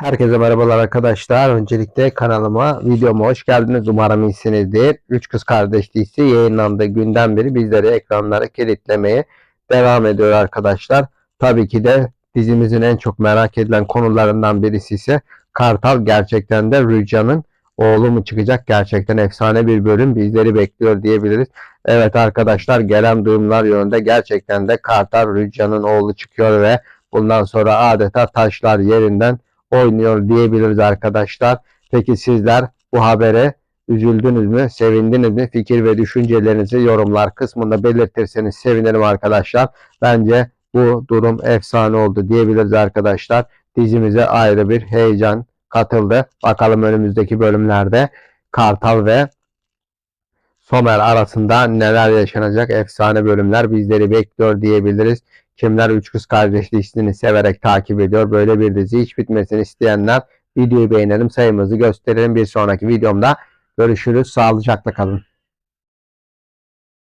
Herkese merhabalar arkadaşlar. Öncelikle kanalıma, videoma hoş geldiniz. Umarım iyisinizdir. Üç Kız Kardeş dizisi yayınlandığı günden beri bizleri ekranlara kilitlemeye devam ediyor arkadaşlar. Tabii ki de dizimizin en çok merak edilen konularından birisi ise Kartal gerçekten de Rücan'ın oğlu mu çıkacak? Gerçekten efsane bir bölüm bizleri bekliyor diyebiliriz. Evet arkadaşlar gelen duyumlar yönünde gerçekten de Kartal Rücan'ın oğlu çıkıyor ve bundan sonra adeta taşlar yerinden oynuyor diyebiliriz arkadaşlar. Peki sizler bu habere üzüldünüz mü, sevindiniz mi? Fikir ve düşüncelerinizi yorumlar kısmında belirtirseniz sevinirim arkadaşlar. Bence bu durum efsane oldu diyebiliriz arkadaşlar. Dizimize ayrı bir heyecan katıldı. Bakalım önümüzdeki bölümlerde Kartal ve Somer arasında neler yaşanacak efsane bölümler bizleri bekliyor diyebiliriz. Kimler Üç Kız Kardeş dizisini severek takip ediyor. Böyle bir dizi hiç bitmesini isteyenler videoyu beğenelim sayımızı gösterelim. Bir sonraki videomda görüşürüz. Sağlıcakla kalın.